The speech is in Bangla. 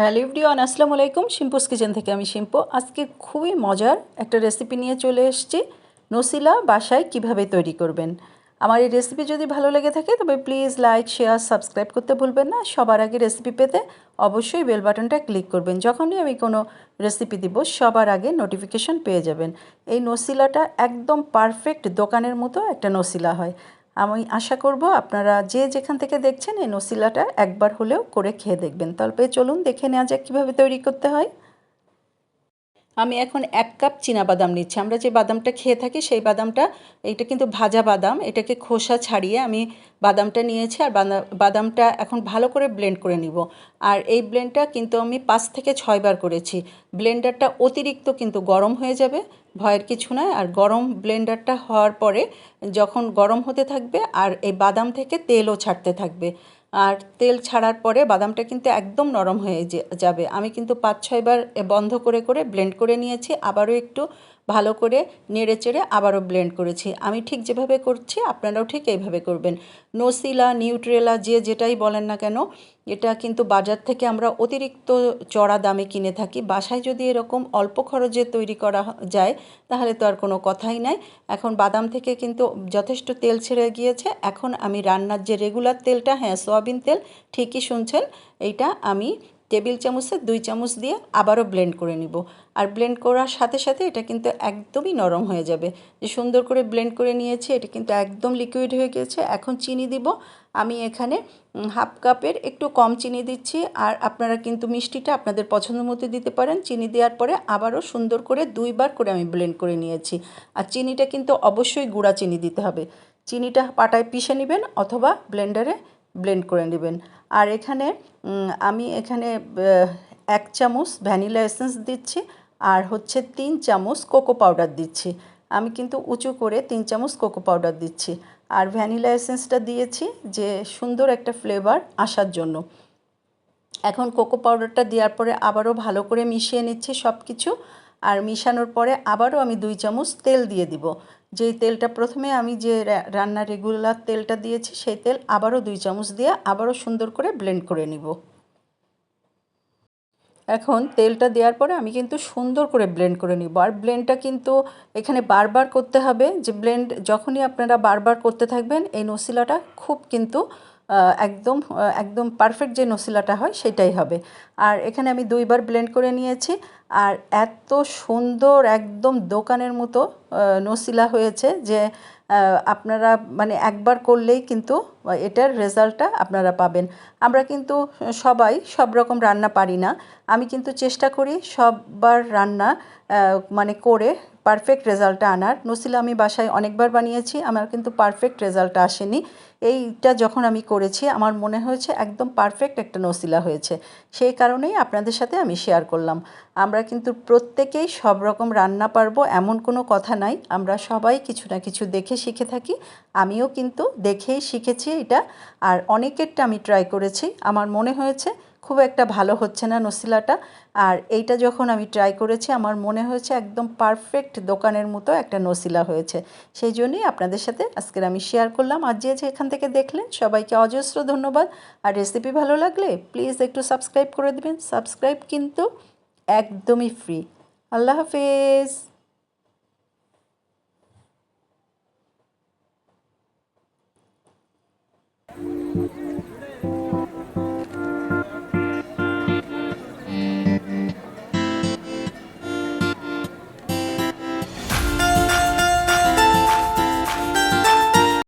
হ্যালো ইভরিওয়ান আসসালামু আলাইকুম। শিম্পুস কিচেন থেকে আমি শিম্পু। আজকে খুবই মজার একটা রেসিপি নিয়ে চলে এসেছি। নসিলা বাসায় কীভাবে তৈরি করবেন। আমার এই রেসিপি যদি ভালো লেগে থাকে, তবে প্লিজ লাইক শেয়ার সাবস্ক্রাইব করতে ভুলবেন না। সবার আগে রেসিপি পেতে অবশ্যই বেল বাটনটা ক্লিক করবেন। যখনই আমি কোনো রেসিপি দিব, সবার আগে নোটিফিকেশন পেয়ে যাবেন। এই নসিলাটা একদম পারফেক্ট দোকানের মতো একটা নসিলা হয়। আমি আশা করব আপনারা যে যেখান থেকে দেখছেন এই নসিলাটা একবার হলেও করে খেয়ে দেখবেন। তবে চলুন দেখে নেওয়া যাক কীভাবে তৈরি করতে হয়। আমি এখন এক কাপ বাদাম নিচ্ছি। আমরা যে বাদামটা খেয়ে থাকি সেই বাদামটা এটা কিন্তু ভাজা বাদাম, এটাকে খোসা ছাড়িয়ে আমি বাদামটা নিয়েছি আর বাদামটা এখন ভালো করে ব্লেন্ড করে নিব। আর এই ব্লেন্ডটা কিন্তু আমি পাঁচ থেকে ছয়বার করেছি। ব্লেন্ডারটা অতিরিক্ত কিন্তু গরম হয়ে যাবে ভয়ের কিছু নয়। আর গরম ব্লেন্ডারটা হওয়ার পরে যখন গরম হতে থাকবে আর এই বাদাম থেকে তেলও ছাড়তে থাকবে। আর তেল ছাড়ার পরে বাদামটা কিন্তু একদম নরম হয়ে যাবে। আমি কিন্তু পাঁচ ছয়বার বন্ধ করে করে ব্লেন্ড করে নিয়েছি। আবারও একটু ভালো করে নেড়ে চেড়ে আবারও ব্লেন্ড করেছি। আমি ঠিক যেভাবে করছি, আপনারাও ঠিক এইভাবে করবেন। নসিলা নিউট্রেলা যে যেটাই বলেন না কেন, এটা কিন্তু বাজার থেকে আমরা অতিরিক্ত চড়া দামে কিনে থাকি। বাসায় যদি এরকম অল্প খরচে তৈরি করা যায়, তাহলে তো আর কোনো কথাই নাই। এখন বাদাম থেকে কিন্তু যথেষ্ট তেল ছেড়ে গিয়েছে। এখন আমি রান্নার যে রেগুলার তেলটা হ্যাঁ সয়াবিন তেল, ঠিকই শুনছেন, এইটা আমি টেবিল চামচের দুই চামচ দিয়ে আবারও ব্লেন্ড করে নিব। আর ব্লেন্ড করার সাথে সাথে এটা কিন্তু একদমই নরম হয়ে যাবে। যে সুন্দর করে ব্লেন্ড করে নিয়েছি, এটা কিন্তু একদম লিকুইড হয়ে গেছে। এখন চিনি দিব। আমি এখানে হাফ কাপের একটু কম চিনি দিচ্ছি। আর আপনারা কিন্তু মিষ্টিটা আপনাদের পছন্দ মতো দিতে পারেন। চিনি দেওয়ার পরে আবারও সুন্দর করে দুইবার করে আমি ব্লেন্ড করে নিয়েছি। আর চিনিটা কিন্তু অবশ্যই গুঁড়া চিনি দিতে হবে। চিনিটা পাটায় পিষে নেবেন অথবা ব্লেন্ডারে ব্লেন্ড করে নেবেন। আর এখানে আমি এখানে এক চামচ ভ্যানিলা এসেন্স দিচ্ছি আর হচ্ছে তিন চামচ কোকো পাউডার দিচ্ছি। আমি কিন্তু উঁচু করে তিন চামচ কোকো পাউডার দিচ্ছি। আর ভ্যানিলা এসেন্সটা দিয়েছি যে সুন্দর একটা ফ্লেভার আসার জন্য। এখন কোকো পাউডারটা দেওয়ার পরে আবারও ভালো করে মিশিয়ে নিচ্ছি সব কিছু আর মিশানোর পরে আবারও আমি দুই চামচ তেল দিয়ে দিব। যেই তেলটা প্রথমে আমি যে রান্না রেগুলার তেলটা দিয়েছি, সেই তেল আবারও দুই চামচ দিয়ে আবারও সুন্দর করে ব্লেন্ড করে নিব। এখন তেলটা দেওয়ার পরে আমি কিন্তু সুন্দর করে ব্লেন্ড করে নিব। আর ব্লেন্ডটা কিন্তু এখানে বারবার করতে হবে যে ব্লেন্ড যখনই আপনারা বারবার করতে থাকবেন, এই নসিলাটা খুব কিন্তু একদম একদম পারফেক্ট যে নসিলাটা হয়, সেটাই হবে। আর এখানে আমি দুইবার ব্লেন্ড করে নিয়েছি। আর এত সুন্দর একদম দোকানের মতো নসিলা হয়েছে যে আপনারা মানে একবার করলেই কিন্তু এটার রেজাল্টটা আপনারা পাবেন। আমরা কিন্তু সবাই সব রকম রান্না পারি না। আমি কিন্তু চেষ্টা করি সববার রান্না মানে করে পারফেক্ট রেজাল্টটা আনার। নসিলা আমি বাসায় অনেকবার বানিয়েছি, আমার কিন্তু পারফেক্ট রেজাল্টটা আসেনি। এইটা যখন আমি করেছি, আমার মনে হয়েছে একদম পারফেক্ট একটা নসিলা হয়েছে। সেই কারণেই আপনাদের সাথে আমি শেয়ার করলাম। আমরা কিন্তু প্রত্যেকেই সব রকম রান্না পারব, এমন কোনো কথা নাই। আমরা সবাই কিছু না কিছু দেখে শিখে থাকি। আমিও কিন্তু দেখেই শিখেছি এটা। আর অনেকেরটা আমি ট্রাই করেছি। আমার মনে হয়েছে খুব একটা ভালো হচ্ছে না নসিলাটা। আর এইটা যখন আমি ট্রাই করেছি, আমার মনে হয়েছে একদম পারফেক্ট দোকানের মতো একটা নসিলা হয়েছে। সেই জন্যই আপনাদের সাথে আজকের আমি শেয়ার করলাম। আর যে এখান থেকে দেখলেন, সবাইকে অজস্র ধন্যবাদ। আর রেসিপি ভালো লাগলে প্লিজ একটু সাবস্ক্রাইব করে দেবেন। সাবস্ক্রাইব কিন্তু একদমই ফ্রি আল্লাহ হাফেজ